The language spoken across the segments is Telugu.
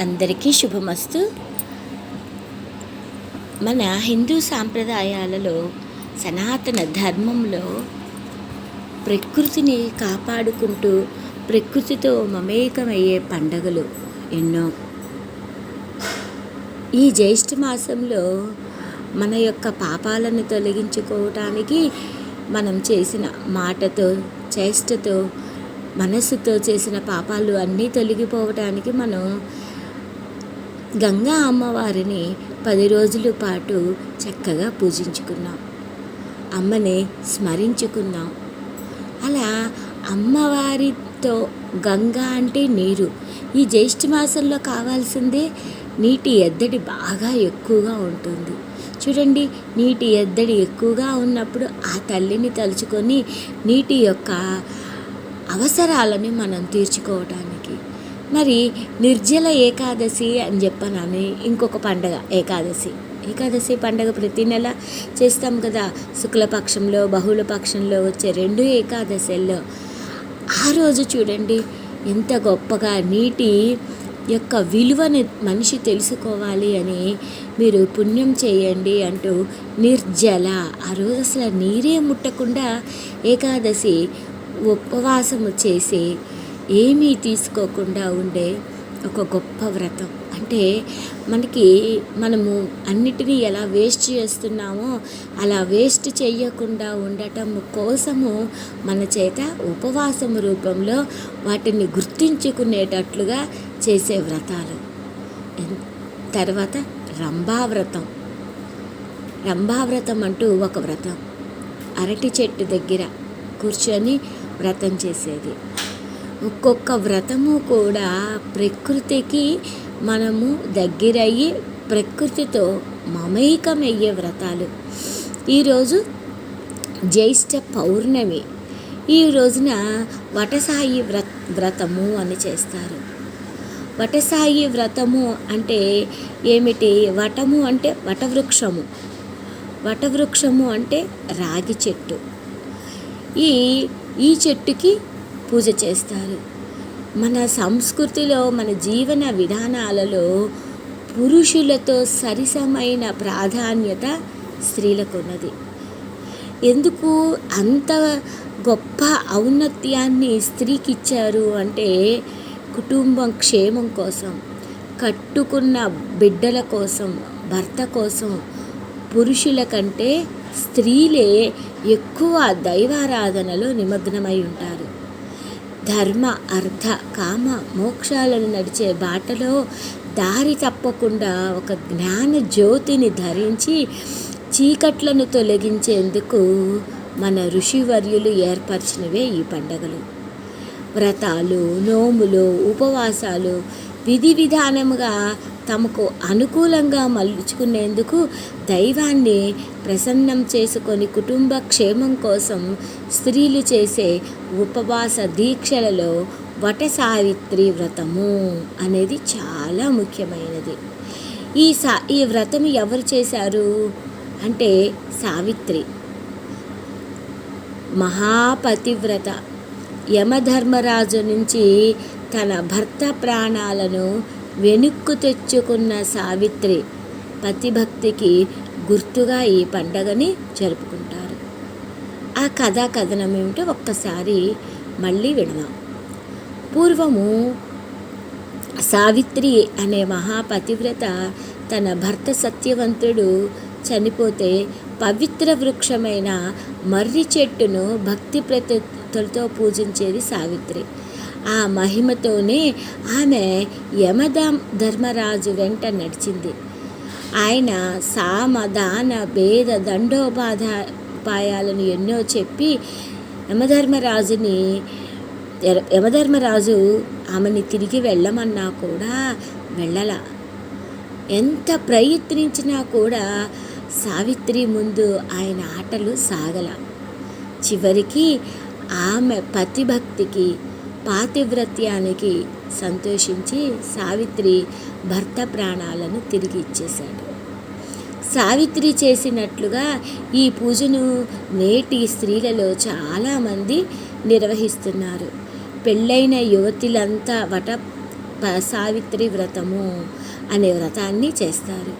అందరికీ శుభమస్తు. మన హిందూ సాంప్రదాయాలలో సనాతన ధర్మంలో ప్రకృతిని కాపాడుకుంటూ ప్రకృతితో మమేకమయ్యే పండగలు ఎన్నో. ఈ జ్యేష్ఠ మాసంలో మన యొక్క పాపాలను తొలగించుకోవటానికి మనం చేసిన మాటతో చేష్టతో మనస్సుతో చేసిన పాపాలు అన్నీ తొలగిపోవటానికి మనం గంగా అమ్మవారిని పది రోజుల పాటు చక్కగా పూజించుకున్నాం. అమ్మని స్మరించుకున్నాం. అలా అమ్మవారితో గంగా అంటే నీరు. ఈ జ్యేష్ఠ మాసంలో కావాల్సిందే నీటి ఎద్దడి బాగా ఎక్కువగా ఉంటుంది. చూడండి నీటి ఎద్దడి ఎక్కువగా ఉన్నప్పుడు ఆ తల్లిని తలుచుకొని నీటి యొక్క అవసరాలని మనం తీర్చుకోవటానికి మరి నిర్జల ఏకాదశి అని చెప్పనని ఇంకొక పండగ ఏకాదశి. ఏకాదశి పండగ ప్రతి నెల చేస్తాం కదా. శుక్లపక్షంలో బహుళ పక్షంలో వచ్చే రెండు ఏకాదశిల్లో. ఆ రోజు చూడండి ఎంత గొప్పగా నీటి యొక్క విలువని మనిషి తెలుసుకోవాలి అని మీరు పుణ్యం చేయండి అంటూ నిర్జల. ఆ రోజు అసలు నీరే ముట్టకుండా ఏకాదశి ఉపవాసము చేసి ఏమీ తీసుకోకుండా ఉండే ఒక గొప్ప వ్రతం. అంటే మనకి మనము అన్నిటినీ ఎలా వేస్ట్ చేస్తున్నామో అలా వేస్ట్ చేయకుండా ఉండటం కోసము మన చేత ఉపవాసం రూపంలో వాటిని గుర్తించుకునేటట్లుగా చేసే వ్రతాలు. తర్వాత రంభావ్రతం. రంభావ్రతం అంటూ ఒక వ్రతం. అరటి చెట్టు దగ్గర కూర్చొని వ్రతం చేసేది. ఒక్కొక్క వ్రతము కూడా ప్రకృతికి మనము దగ్గరయ్యి ప్రకృతితో మమైకమయ్యే వ్రతాలు. ఈరోజు జ్యేష్ఠ పౌర్ణమి. ఈ రోజున వటసాయి వ్ర వ్రతము అని చేస్తారు. వటసాయి వ్రతము అంటే ఏమిటి? వటము అంటే వటవృక్షము. వటవృక్షము అంటే రాగి చెట్టు. ఈ ఈ చెట్టుకి పూజ చేస్తారు. మన సంస్కృతిలో మన జీవన విధానాలలో పురుషులతో సరిసమైన ప్రాధాన్యత స్త్రీలకు ఉన్నది ఎందుకు అంత గొప్ప ఔన్నత్యాన్ని స్త్రీకి ఇచ్చారు అంటే కుటుంబం క్షేమం కోసం కట్టుకున్న బిడ్డల కోసం భర్త కోసం పురుషుల కంటే స్త్రీలే ఎక్కువ దైవారాధనలో నిమగ్నమై ఉంటారు. ధర్మ అర్థ కామ మోక్షాలను నడిచే బాటలో దారి తప్పకుండా ఒక జ్ఞాన జ్యోతిని ధరించి చీకట్లను తొలగించేందుకు మన ఋషివర్యులు ఏర్పరిచినవే ఈ పండగలు. వ్రతాలు నోములు ఉపవాసాలు విధి విధానముగా తమకు అనుకూలంగా మలుచుకునేందుకు దైవాన్ని ప్రసన్నం చేసుకొని కుటుంబ క్షేమం కోసం స్త్రీలు చేసే ఉపవాస దీక్షలలో వట సావిత్రి వ్రతము అనేది చాలా ముఖ్యమైనది. ఈ సా ఈ వ్రతం ఎవరు చేశారు? అంటే సావిత్రి. మహాపతివ్రత. యమధర్మరాజు నుంచి తన భర్త ప్రాణాలను వెనుక్కు తెచ్చుకున్న సావిత్రి పతిభక్తికి గుర్తుగా ఈ పండగని జరుపుకుంటారు. ఆ కథా కథనం ఏమిటో ఒక్కసారి మళ్ళీ విడదాం పూర్వము సావిత్రి అనే మహాపతివ్రత తన భర్త సత్యవంతుడు చనిపోతే పవిత్ర వృక్షమైన మర్రి చెట్టును భక్తి ప్రతి ప్రతితో పూజించేది సావిత్రి. ఆ మహిమతోనే ఆమె యమధ ధర్మరాజు వెంట నడిచింది. ఆయన సామ దాన భేద దండోపాధ్యాయాలను ఎన్నో చెప్పి యమధర్మరాజుని యమధర్మరాజు ఆమెని తిరిగి వెళ్ళమన్నా కూడా వెళ్ళల. ఎంత ప్రయత్నించినా కూడా సావిత్రి ముందు ఆయన ఆటలు సాగల. చివరికి ఆమె పతిభక్తికి పాతివ్రత్యానికి సంతోషించి సావిత్రి భర్త ప్రాణాలను తిరిగి ఇచ్చేశాడు. సావిత్రి చేసినట్లుగా ఈ పూజను నేటి స్త్రీలలో చాలామంది నిర్వహిస్తున్నారు. పెళ్ళైన యువతులంతా వట ప- సావిత్రి వ్రతము అనే వ్రతాన్ని చేస్తారు.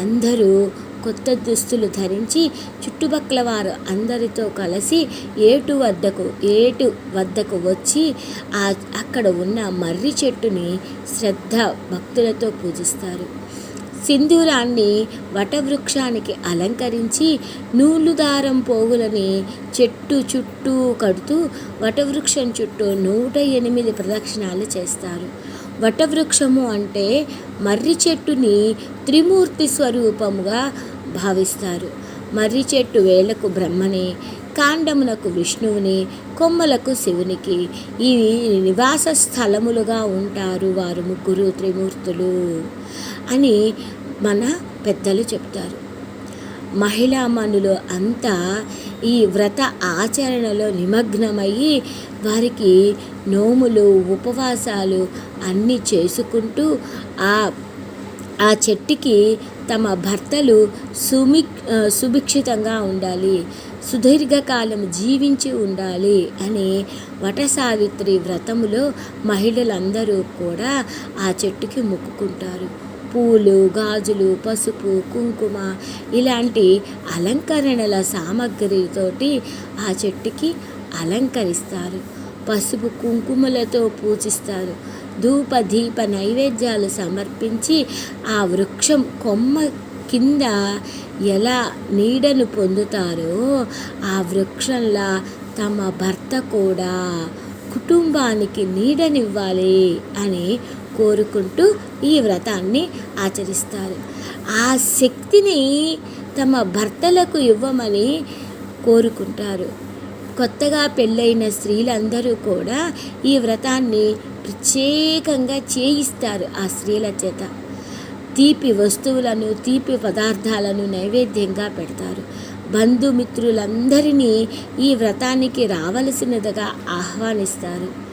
అందరూ కొత్త దుస్తులు ధరించి చుట్టుపక్కల వారు అందరితో కలిసి ఏటు వద్దకు ఏటు వద్దకు వచ్చి ఆ అక్కడ ఉన్న మర్రి చెట్టుని శ్రద్ధ భక్తులతో పూజిస్తారు. సింధూరాన్ని వటవృక్షానికి అలంకరించి నూలు దారం పోగులని చెట్టు చుట్టూ కడుతూ వటవృక్షం చుట్టూ నూట ఎనిమిది ప్రదక్షిణాలు చేస్తారు. వటవృక్షము అంటే మర్రి చెట్టుని త్రిమూర్తి స్వరూపముగా భావిస్తారు. మర్రి చెట్టు వేళ్ళకు బ్రహ్మని కాండమునకు విష్ణువుని కొమ్మలకు శివునికి. ఇవి నివాస స్థలములుగా ఉంటారు వారు ముగ్గురు త్రిమూర్తులు అని మన పెద్దలు చెప్తారు. మహిళామణులు అంతా ఈ వ్రత ఆచరణలో నిమగ్నమయ్యి వారికి నోములు ఉపవాసాలు అన్నీ చేసుకుంటూ ఆ ఆ చెట్టుకి తమ భర్తలు సుమి సుభిక్షితంగా ఉండాలి. సుదీర్ఘకాలం జీవించి ఉండాలి అని వట సావిత్రి వ్రతములో మహిళలందరూ కూడా ఆ చెట్టుకి మొక్కుకుంటారు. పూలు గాజులు పసుపు కుంకుమ ఇలాంటి అలంకరణల సామగ్రితోటి ఆ చెట్టుకి అలంకరిస్తారు. పసుపు కుంకుమలతో పూజిస్తారు. ధూప దీప నైవేద్యాలు సమర్పించి ఆ వృక్షం కొమ్మ కింద ఎలా నీడను పొందుతారో ఆ వృక్షంలా తమ భర్త కూడా కుటుంబానికి నీడనివ్వాలి అని కోరుకుంటూ ఈ వ్రతాన్ని ఆచరిస్తారు. ఆ శక్తిని తమ భర్తలకు ఇవ్వమని కోరుకుంటారు. కొత్తగా పెళ్ళైన స్త్రీలందరూ కూడా ఈ వ్రతాన్ని ప్రత్యేకంగా చేయిస్తారు ఆ స్త్రీల చేత. తీపి వస్తువులను తీపి పదార్థాలను నైవేద్యంగా పెడతారు. బంధుమిత్రులందరినీ ఈ వ్రతానికి రావలసినదిగా ఆహ్వానిస్తారు.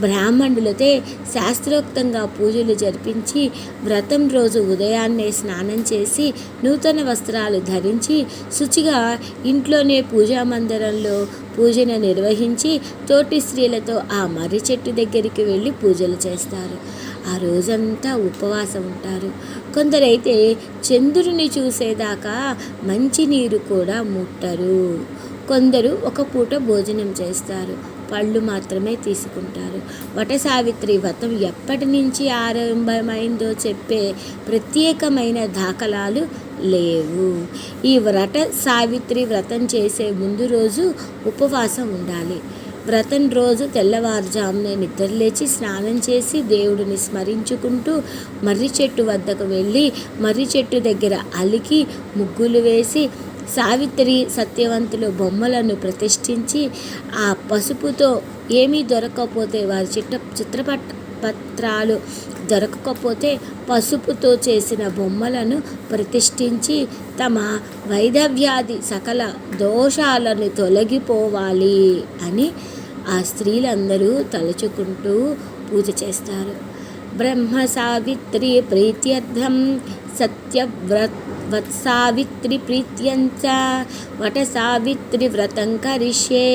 బ్రాహ్మణులతో శాస్త్రోక్తంగా పూజలు జరిపించి వ్రతం రోజు ఉదయాన్నే స్నానం చేసి నూతన వస్త్రాలు ధరించి శుచిగా ఇంట్లోనే పూజా మందిరంలో పూజను నిర్వహించి తోటి స్త్రీలతో ఆ మర్రి చెట్టు దగ్గరికి వెళ్ళి పూజలు చేస్తారు. ఆ రోజంతా ఉపవాసం ఉంటారు. కొందరైతే చంద్రుని చూసేదాకా మంచినీరు కూడా ముట్టరు. కొందరు ఒక పూట భోజనం చేస్తారు. పళ్ళు మాత్రమే తీసుకుంటారు. వట సావిత్రి వ్రతం ఎప్పటి నుంచి ఆరంభమైందో చెప్పే ప్రత్యేకమైన దాఖలాలు లేవు. ఈ వ్రత సావిత్రి వ్రతం చేసే ముందు రోజు ఉపవాసం ఉండాలి. వ్రతం రోజు తెల్లవారుజామున నిద్రలేచి స్నానం చేసి దేవుడిని స్మరించుకుంటూ మర్రి చెట్టు వద్దకు వెళ్ళి మర్రి చెట్టు దగ్గర అలికి ముగ్గులు వేసి సావిత్రి సత్యవంతులు బొమ్మలను ప్రతిష్ఠించి ఆ పసుపుతో ఏమీ దొరకకపోతే వారి చిత్ర చిత్రపట పత్రాలు దొరకకపోతే పసుపుతో చేసిన బొమ్మలను ప్రతిష్ఠించి తమ వైదవ్యాధి సకల దోషాలను తొలగిపోవాలి అని ఆ స్త్రీలందరూ తలుచుకుంటూ పూజ చేస్తారు. బ్రహ్మ సావిత్రి ప్రీత్యర్థం సత్యవ్రత వత్సావిత్రి ప్రీత్యంచ వట సావిత్రి వ్రతం కరిష్యే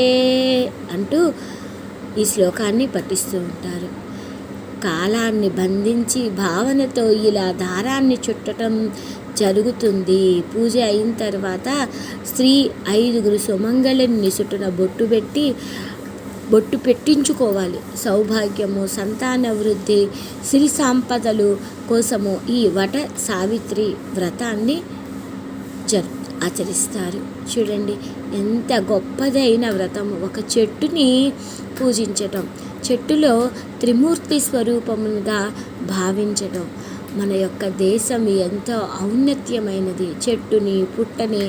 అంటూ ఈ శ్లోకాన్ని పఠిస్తూ ఉంటారు. కాలాన్ని బంధించి భావనతో ఇలా దారాన్ని చుట్టటం జరుగుతుంది. పూజ అయిన తర్వాత స్త్రీ ఐదుగురు సుమంగళిని చుట్టన బొట్టు పెట్టి బొట్టు పెట్టించుకోవాలి. సౌభాగ్యము సంతాన వృద్ధి సిరి సంపదలు కోసము ఈ వట సావిత్రి వ్రతాన్ని జరు ఆచరిస్తారు. చూడండి ఎంత గొప్పదైన వ్రతం ఒక చెట్టుని పూజించటం చెట్టులో త్రిమూర్తి స్వరూపముగా భావించటం. మన యొక్క దేశం ఎంతో ఔన్నత్యమైనది. చెట్టుని పుట్టని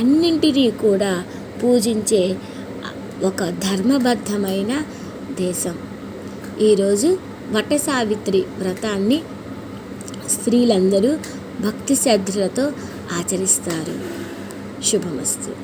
అన్నింటినీ కూడా పూజించే ఒక ధర్మబద్ధమైన దేశం. ఈరోజు వట సావిత్రి వ్రతాన్ని స్త్రీలందరూ భక్తి శ్రద్ధలతో ఆచరిస్తారు. శుభమస్తు.